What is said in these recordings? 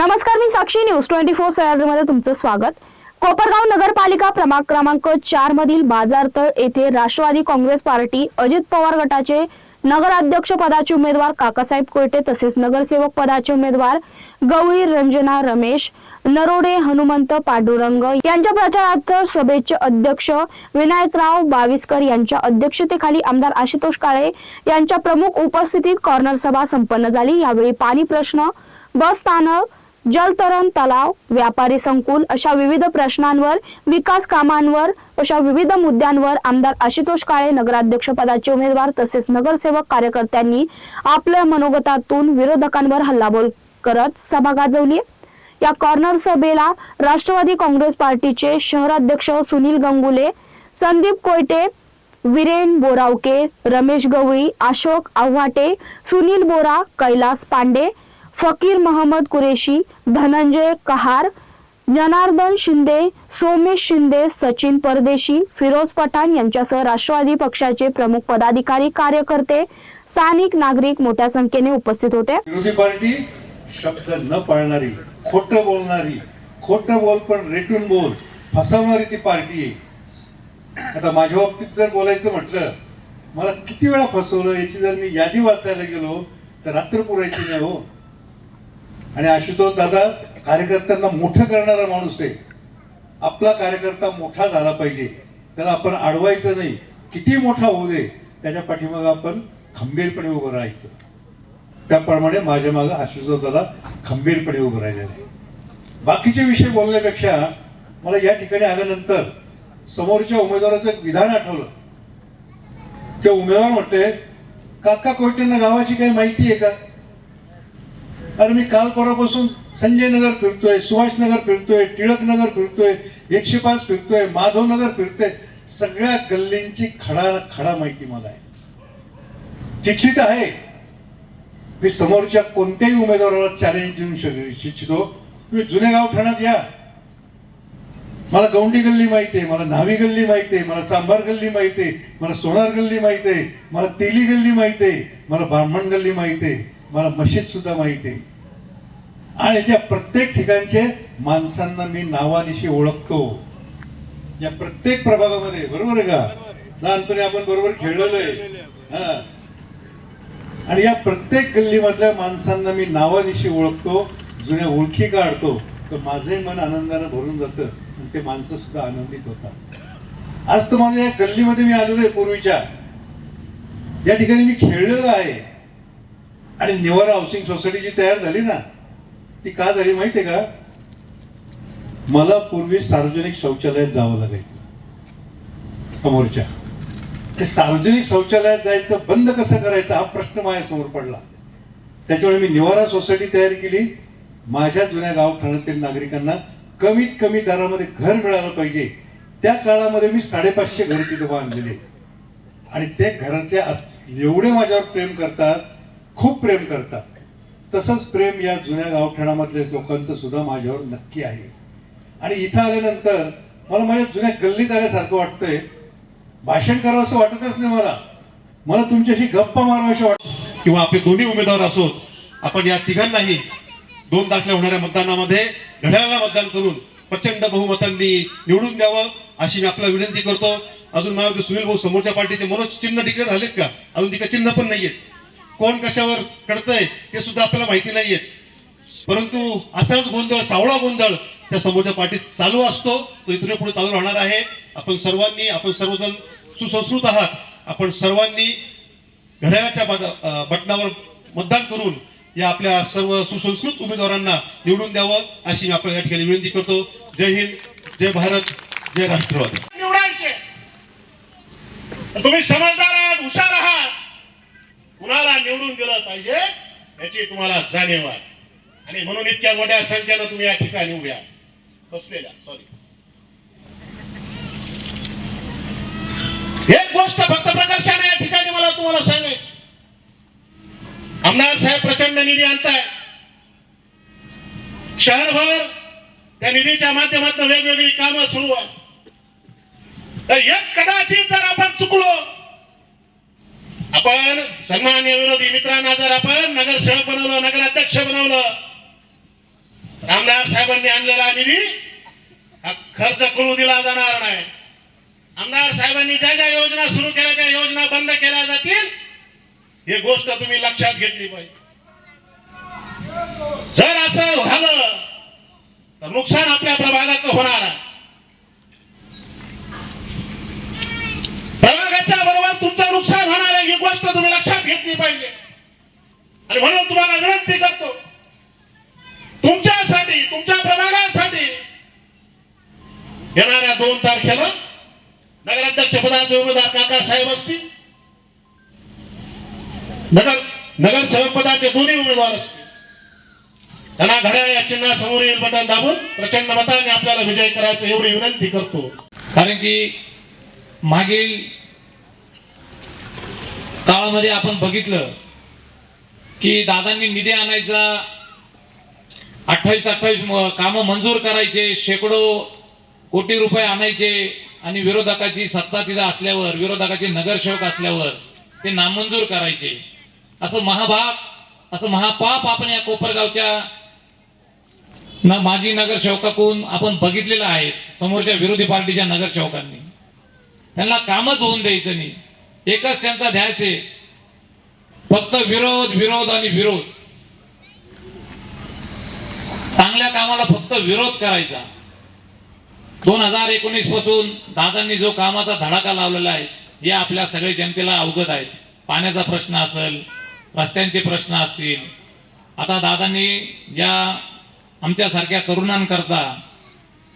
नमस्कार मी Sakshi news. Twenty four सह्याद्रीमध्ये तुमचं स्वागत. कोपरगाव नगरपालिका प्रमा क्रमांक चार मधील बाजारतळ येथे राष्ट्रवादी काँग्रेस पार्टी अजित पवार गटाचे नगराध्यक्ष पदाचे उमेदवार काकासाहेब कोयटे तसेच नगरसेवक पदाचे उमेदवार गवळी रंजना रमेश नरोडे हनुमंत पांडुरंग यांच्या प्रचारार्थ सभेचे अध्यक्ष विनायकराव बाविस्कर यांच्या अध्यक्षतेखाली आमदार आशुतोष काळे यांच्या प्रमुख उपस्थितीत कॉर्नर सभा संपन्न झाली. यावेळी पाणी प्रश्न बस स्थानक जलतरण तलाव व्यापारी संकुल अशा विविध प्रश्नांवर विकास कामांवर अशा विविध मुद्द्यांवर आमदार आशुतोष काळे नगराध्यक्ष पदाचे उमेदवार तसेच नगरसेवक कार्यकर्त्यांनी आपल्या मनोगतातून विरोधकांवर हल्लाबोल करत सभा गाजवली. या कॉर्नर सभेला राष्ट्रवादी काँग्रेस पार्टीचे शहराध्यक्ष सुनील गंगुले संदीप कोयटे विरेन बोरावके रमेश गवळी अशोक आव्हाटे सुनील बोरा कैलास पांडे फकीर महम्मद कुरेशी धनंजय कहार जनार्दन शिंदे सोमेश शिंदे सचिन परदेशी फिरोज पठाण यांच्यासह राष्ट्रवादी पक्षाचे प्रमुख पदाधिकारी कार्यकर्ते स्थानिक नागरिक मोठ्या संख्येने उपस्थित होते. विरोधी पार्टी शब्द न पाळणारी खोट बोलणारी खोट बोल पण रेटून बोल फसवणारी ती पार्टी आहे. आता माझ्या बाबतीत जर बोलायचं म्हटलं मला किती वेळा फसवलं याची जर मी यादी वाचायला गेलो तर रात्र पुरायची नाही हो. आणि आशुतोष दादा कार्यकर्त्यांना मोठं करणारा माणूस आहे. आपला कार्यकर्ता मोठा झाला पाहिजे. त्याला आपण अडवायचं नाही. किती मोठा होऊ दे त्याच्या पाठीमागं आपण खंबीरपणे उभं राहायचं. त्याप्रमाणे माझ्या मागं आशुतोष दादा खंबीरपणे उभं राहिलेलं आहे. बाकीचे विषय बोलण्यापेक्षा मला या ठिकाणी आल्यानंतर समोरच्या उमेदवाराचं एक विधान आठवलं. ते उमेदवार म्हटले काका कोयटेंना गावाची काही माहिती आहे का? अरे मी काल परवापासून संजय नगर फिरतोय सुभाष नगर फिरतोय टिळक नगर फिरतोय एकशे पाच फिरतोय माधव नगर फिरतोय सगळ्या गल्लींची खडा खडा माहिती मला आहे. शिक्षित आहे. मी समोरच्या कोणत्याही उमेदवाराला चॅलेंज देऊ शकेल शिक्षितो तुम्ही जुने गाव ठाण्यात या. मला गौंडी गल्ली माहिती आहे मला न्हावी गल्ली माहिती आहे मला चांभार गल्ली माहिती आहे मला सोनार गल्ली माहिती आहे मला तेली गल्ली माहिती आहे मला ब्राह्मण गल्ली माहिती आहे मला मशीद सुद्धा माहिती आहे. आणि ज्या प्रत्येक ठिकाणचे माणसांना मी नावानिशी ओळखतो. या प्रत्येक प्रभागामध्ये बरोबर आहे का? लहानपणी आपण बरोबर खेळलेलो आहे आणि या प्रत्येक गल्लीमधल्या माणसांना मी नावानिशी ओळखतो जुन्या ओळखी काढतो. तर माझे मन आनंदानं भरून जातं आणि ते माणसं सुद्धा आनंदित होतात. आज तर माझ्या या गल्लीमध्ये मी आलेलो आहे पूर्वीच्या. या ठिकाणी मी खेळलेलो आहे. आणि निवारा हाऊसिंग सोसायटी जी तयार झाली ना? ती का झाली माहितीये का? मला पूर्वी सार्वजनिक शौचालयात जावं लागायचं. समोरच्या. ते सार्वजनिक शौचालयात जायचं बंद कसं करायचं हा प्रश्न माझ्यासमोर पडला. त्याच्यामुळे मी निवारा सोसायटी तयार केली. माझ्या जुन्या गाव ठाण्यातील नागरिकांना कमीत कमी दरामध्ये घर मिळालं पाहिजे. त्या काळामध्ये मी साडेपाचशे घर तिथे बांधलेले. आणि ते घराचे एवढे माझ्यावर प्रेम करतात खूप प्रेम करतात. तसंच प्रेम या जुन्या गावठाणामधल्या लोकांचं सुद्धा माझ्यावर नक्की आहे. आणि इथं आल्यानंतर मला माझ्या जुन्या गल्लीत आल्यासारखं वाटतंय. भाषण करावं असं वाटतच नाही मला. मला तुमच्याशी गप्पा मारावं वाटत किंवा आपले दोन्ही उमेदवार असोत आपण या तिघांनाही दोन दाखल्या होणाऱ्या मतदानामध्ये घड्याळाला मतदान करून प्रचंड बहुमतांनी निवडून द्यावं अशी मी आपल्याला विनंती करतो. अजून मला सुनील भाऊ समोरच्या पार्टीचे मनोज चिन्ह डिक्लेअर झालेत का? अजून तिकडे चिन्ह पण नाहीयेत. कोण कशावर कळतंय हे सुद्धा आपल्याला माहिती नाहीये. परंतु असाच गोंधळ सावळा गोंधळ त्या समोरच्या पाठीत चालू असतो. तो इथून पुढे चालू राहणार आहे. आपण सर्वांनी आपण सर्वजण सुसंस्कृत आहात. आपण सर्वांनी घड्याळाच्या बटनावर मतदान करून या आपल्या सर्व सुसंस्कृत उमेदवारांना निवडून द्यावं अशी मी आपल्या या ठिकाणी विनंती करतो. जय हिंद जय भारत जय राष्ट्रवादी. निवडायचे. तुम्ही समजदार आहात हुशार आहात. कुणाला निवडून दिलं पाहिजे याची तुम्हाला जाणीव आहे आणि म्हणून इतक्या मोठ्या संख्येनं तुम्ही या ठिकाणी उभ्या बसलेल्या सॉरी एक गोष्ट फक्त प्रकर्षाने या ठिकाणी मला तुम्हाला सांगेल आमदार साहेब प्रचंड निधी आणताय. शहरभर त्या निधीच्या माध्यमातून वेगवेगळी कामं सुरू आहेत. तर एक कदाचित जर आपण चुकलो आपण सन्मान्य विरोधी मित्रांना जर आपण नगरसेवक बनवलं नगराध्यक्ष बनवलं आमदार साहेबांनी आणलेला निधी हा खर्च करू दिला जाणार नाही. आमदार साहेबांनी ज्या ज्या योजना सुरू केल्या त्या योजना बंद केल्या जातील. हे गोष्ट तुम्ही लक्षात घेतली पाहिजे. जर असं झालं तर नुकसान आपल्या प्रभागाचं होणार आहे. गोष्ट तुम्ही लक्षात घेतली पाहिजे. आणि म्हणून तुम्हाला विनंती करतो तुमच्यासाठी तुमच्या प्रभागासाठी येणाऱ्या दोन तारखेला नगराध्यक्ष पदाचे उमेदवार काकासाहेब असतील. नगर नगरसेवक पदाचे दोन्ही उमेदवार असतील. त्यांना घड्याळ या चिन्हा येईल बटन दाबून प्रचंड मताने आपल्याला विजय करायचं एवढी विनंती करतो. कारण की मागील काळामध्ये आपण बघितलं की दादांनी निधी आणायचा अठ्ठावीस अठ्ठावीस कामं मंजूर करायचे शेकडो कोटी रुपये आणायचे आणि विरोधकाची सत्ता तिथं असल्यावर विरोधकाचे नगरसेवक असल्यावर ते नामंजूर करायचे. असं महाभाग असं महापाप आपण या कोपरगावच्या ना माजी नगरसेवकाकडून आपण बघितलेलं आहे समोरच्या विरोधी पार्टीच्या नगरसेवकांनी. त्यांना कामच होऊन द्यायचं नाही. एकच त्यांचा ध्यास आहे फक्त विरोध विरोध आणि विरोध. चांगल्या कामाला फक्त विरोध करायचा. दोन हजार एकोणीसपासून दादांनी जो कामाचा धडाका लावलेला आहे हे आपल्या सगळे जनतेला अवगत आहेत पाण्याचा प्रश्न असेल रस्त्यांचे प्रश्न असतील. आता दादांनी या आमच्यासारख्या तरुणांकरता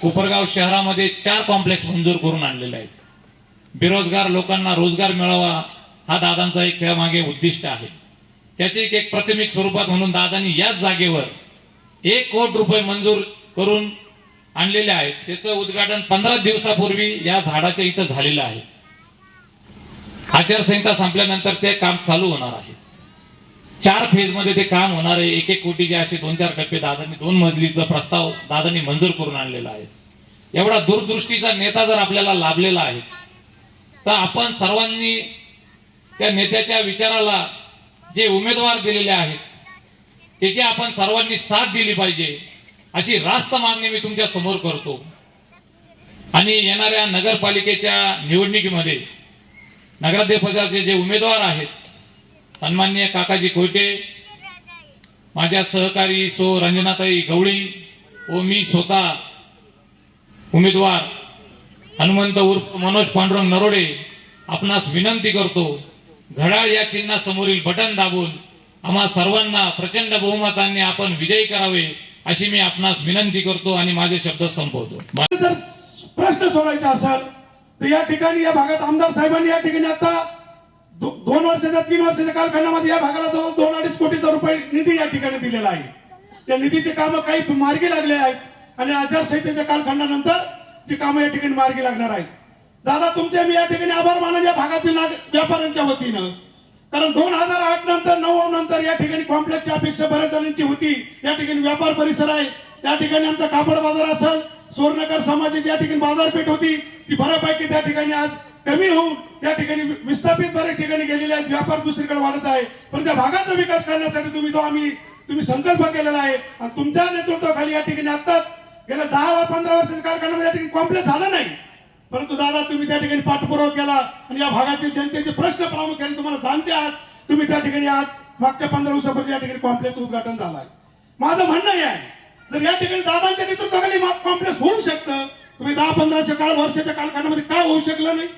कोपरगाव शहरामध्ये चार कॉम्प्लेक्स मंजूर करून आणलेले आहेत. बेरोजगार लोकांना रोजगार मिळावा हा दादांचा एक त्यामागे उद्दिष्ट आहे. त्याचे एक एक प्राथमिक स्वरूपात म्हणून दादांनी याच जागेवर एक कोटी रुपये मंजूर करून आणलेले आहेत. त्याचं उद्घाटन पंधरा दिवसापूर्वी या झाडाच्या इथं झालेलं आहे. आचारसंहिता संपल्यानंतर ते काम चालू होणार आहे. चार फेजमध्ये ते काम होणार आहे. एक एक कोटीचे असे दोन चार टप्पे दादांनी दोन मजलीचा प्रस्ताव दादांनी मंजूर करून आणलेला आहे. एवढा दूरदृष्टीचा नेता जर आपल्याला लाभलेला आहे तर आपण सर्वांनी त्या नेत्याच्या विचाराला जे उमेदवार दिलेले आहेत त्याची आपण सर्वांनी साथ दिली पाहिजे अशी रास्त मागणी मी तुमच्यासमोर करतो. आणि येणाऱ्या नगरपालिकेच्या निवडणुकीमध्ये नगराध्यक्षपदाचे जे उमेदवार आहेत सन्मान्य काकाजी कोयटे माझ्या सहकारी सो रंजनाताई गवळी व मी स्वतः उमेदवार हनुमंत उर्फ मनोज पांडुरंग नरोडे आपणास विनंती करतो घड्याळ या चिन्हासमोरील बटन दाबून आम्हा सर्वांना प्रचंड बहुमताने आपण विजयी करावे अशी मी आपणास विनंती करतो आणि माझे शब्द संपवतो. जर प्रश्न सोडायचा असेल तर या ठिकाणी या भागात आमदार साहेबांनी या ठिकाणी आता दो- दोन वर्षाच्या तीन वर्षाच्या कालखंडामध्ये या भागाला जवळ दोन अडीच कोटीचा रुपये निधी या ठिकाणी दिलेला आहे. त्या निधीचे कामं काही मार्गी लागले आहेत आणि आचारसंहितेच्या कालखंडानंतर ची कामं या ठिकाणी मार्गी लागणार आहेत. दादा तुमचे मी या ठिकाणी आभार मानन या भागातील व्यापाऱ्यांच्या वतीनं. कारण दोन हजार आठ नंतर नऊ नंतर या ठिकाणी कॉम्प्लेक्सची अपेक्षा बऱ्याच जणांची होती. या ठिकाणी व्यापार परिसर आहे. त्या ठिकाणी आमचा कापड बाजार असेल सुवर्णकर समाजाची या ठिकाणी बाजारपेठ होती. ती बऱ्यापैकी त्या ठिकाणी आज कमी होऊन या ठिकाणी विस्थापित बऱ्याच ठिकाणी गेलेले आहेत. व्यापार दुसरीकडे वाढत आहे. पण त्या भागाचा विकास करण्यासाठी तुम्ही तो आम्ही तुम्ही संकल्प केलेला आहे. आणि तुमच्या नेतृत्वाखाली या ठिकाणी आताच गेल्या दहा पंधरा वर्षाच्या कालखंडामध्ये या ठिकाणी कॉम्प्लेक्स झाला नाही. परंतु दादा तुम्ही त्या ठिकाणी पाठपुरावा केला आणि या भागातील जनतेचे प्रश्न प्रामुख्याने तुम्हाला जाणते आहात. तुम्ही त्या ठिकाणी आज मागच्या पंधरा वर्षापर्यंत या ठिकाणी कॉम्प्लेक्स उद्घाटन झालं आहे. माझं म्हणणं हे आहे जर या ठिकाणी दादांच्या नेतृत्वाखाली कॉम्प्लेक्स होऊ शकतं तुम्ही दहा पंधराशे काळ वर्षाच्या कालखंडामध्ये का होऊ शकलं नाही?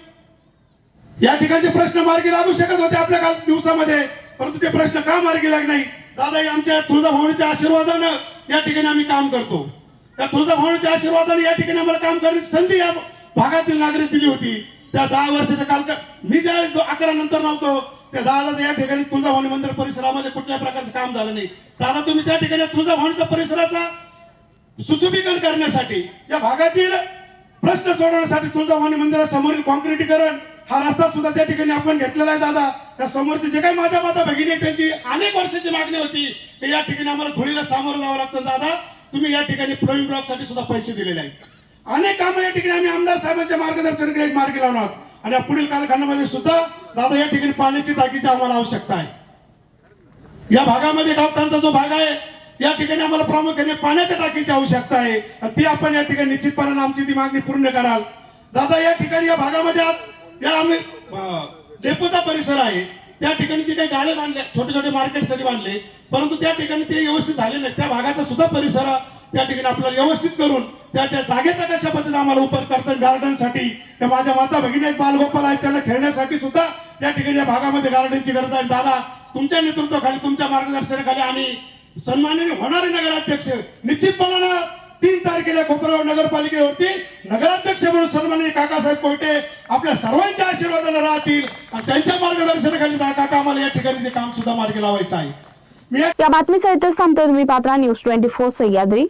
या ठिकाणचे प्रश्न मार्गी लागू शकत होते आपल्या काल दिवसामध्ये परंतु ते प्रश्न का मार्गी लाग नाही? दादा आमच्या तुळजाभवानीच्या आशीर्वादानं या ठिकाणी आम्ही काम करतो. त्या तुळजाभवानीच्या आशीर्वादाने या ठिकाणी आम्हाला काम करण्याची संधी या भागातील नागरिक दिली होती. त्या दहा वर्षाचा काल मी ज्यावेळेस अकरा नंतर नव्हतो त्या दादा या ठिकाणी तुळजाभवानी मंदिर परिसरामध्ये कुठल्याही प्रकारचं काम झालं नाही. दादा तुम्ही त्या ठिकाणी तुळजाभवानीच्या परिसराचा सुशोभीकरण करण्यासाठी या भागातील प्रश्न सोडवण्यासाठी तुळजाभवानी मंदिरासमोरील कॉन्क्रिटीकरण हा रस्ता सुद्धा त्या ठिकाणी आपण घेतलेला आहे दादा. त्या समोरचे जे काही माझ्या माता भगिनी त्यांची अनेक वर्षाची मागणी होती की या ठिकाणी आम्हाला धुळीला सामोरं जावं लागतं दादा. तुम्ही या ठिकाणी फ्लोईंग ब्लॉकसाठी सुद्धा पैसे दिलेले आहेत. अनेक कामं या ठिकाणी आम्ही आमदार साहेबांच्या मार्गदर्शनाकडे मार्ग लावणार आणि पुढील कालखंडामध्ये सुद्धा दादा या ठिकाणी पाण्याची टाकीची आम्हाला आवश्यकता आहे. या भागामध्ये गावठाणचा जो भाग आहे या ठिकाणी आम्हाला प्रामुख्याने पाण्याच्या टाकीची आवश्यकता आहे. आणि ती आपण या ठिकाणी निश्चितपणाने आमची ती मागणी पूर्ण कराल. दादा या ठिकाणी या भागामध्ये आज या आम्ही डेपोचा परिसर आहे. त्या ठिकाणी जे काही गाळे बांधले छोटे छोटे मार्केटसाठी बांधले परंतु त्या ठिकाणी ते व्यवस्थित झाले नाही त्या भागाचा सुद्धा परिसर त्या ठिकाणी आपल्याला व्यवस्थित करून त्या त्या जागेचा कशा पद्धतीने आम्हाला उपयोग करतात गार्डनसाठी त्या माझ्या माता भगिनी आहेत बालगोपाल आहेत त्यांना खेळण्यासाठी सुद्धा त्या ठिकाणी या भागामध्ये गार्डनची गरज आहे. दादा तुमच्या नेतृत्वाखाली तुमच्या मार्गदर्शनाखाली आणि सन्मानाने होणारे नगराध्यक्ष निश्चितपणानं तीन तारखेला कोपरगाव नगरपालिकेवरती नगराध्यक्ष म्हणून सन्माननीय काकासाहेब कोयटे आपल्या सर्वांच्या आशीर्वादाला राहतील आणि त्यांच्या मार्गदर्शनाखाली काका आम्हाला या ठिकाणी ते काम सुद्धा मार्गी लावायचं आहे. या बातमीचा बातमीसहित थांबतोय तुम्ही Patra news twenty four Sahyadri.